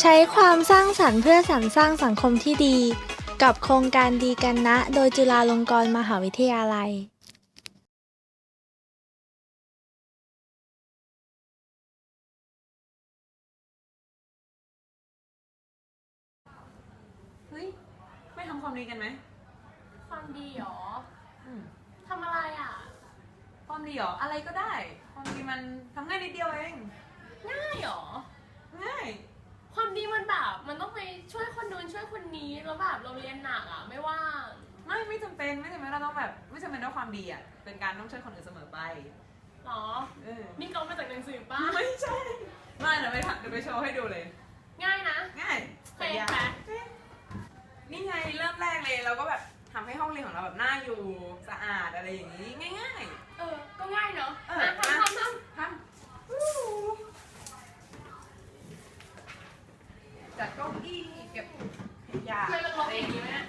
ใช้ความสร้างสรรค์เพื่อสรรสร้างสังคมที่ดี กับโครงการดีกันนะ โดยจุฬาลงกรณ์มหาวิทยาลัยเฮ้ย ไม่ทำความดีกันไหม ความดีเหรออืม ทำอะไรอะ ความดีเหรอ อะไรก็ได้ ความดีมันทำง่ายนิดเดียวเอง ง่ายเหรอ เป็นไม่จำเป็นเราต้องแบบไม่จำเป็นต้องความดีอะเป็นการต้องช่วยคนอื่นเสมอไปหรอ เออนี่ก็มาจากหนังสือป้าไม่ใช่ไม่เดี๋ยวไปถ่ายเดี๋ยวไปโชว์ให้ดูเลย ง่ายนะง่ายเคยไหมนี่ไงเริ่มแรกเลยเราก็แบบทำให้ห้องเรียนของเราแบบน่าอยู่สะอาดอะไรอย่างนี้ง่ายเออ ก็ง่ายเนาะเอออะทำทำทๆทำอู้จัดเก้าอี้เก็บขยะำทำไมมันลบอย่างนี้วะเนี่ย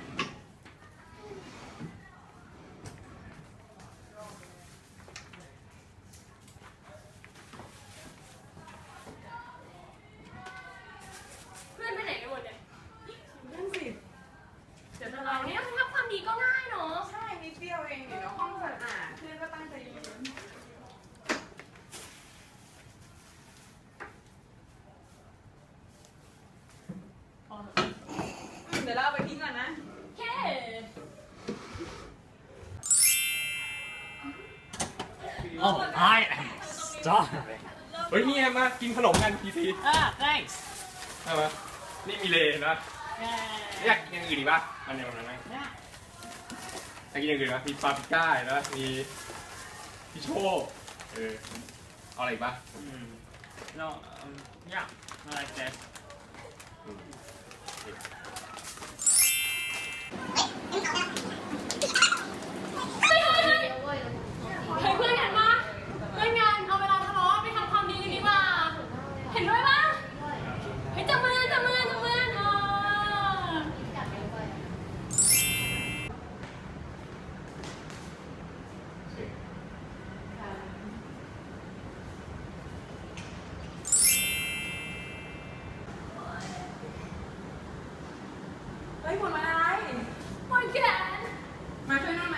เพื่อนไปไหนกันหมดเนี่ย นั่นสิ เดี๋ยวเราเนี่ยทำความดีก็ง่ายเนาะ ใช่นิดเดียวเองเดี๋ยวห้องสะอาดเพื่อนก็ตั้งใจเรียนเดี๋ยวเราเอาไปทิ้งก่อนนะ แค่ Oh, I am starving. เฮ้ยนี่ไงมากินขนมกันทีที Ah, thanks. ใช่ไหมนี่มีเลนะ Yeah. อยากกินอย่างอื่นดีป่ะมันยังไงอยากกินอย่างอื่นป่ะมีปาปริก้าแล้วมีพี่โชคเออเอาอะไรอีกป่ะ Hmm. No, um, yeah, I like that. อื ม เฮ้ยนมาอะไร หมดแขนมาช่วยนั่งไหม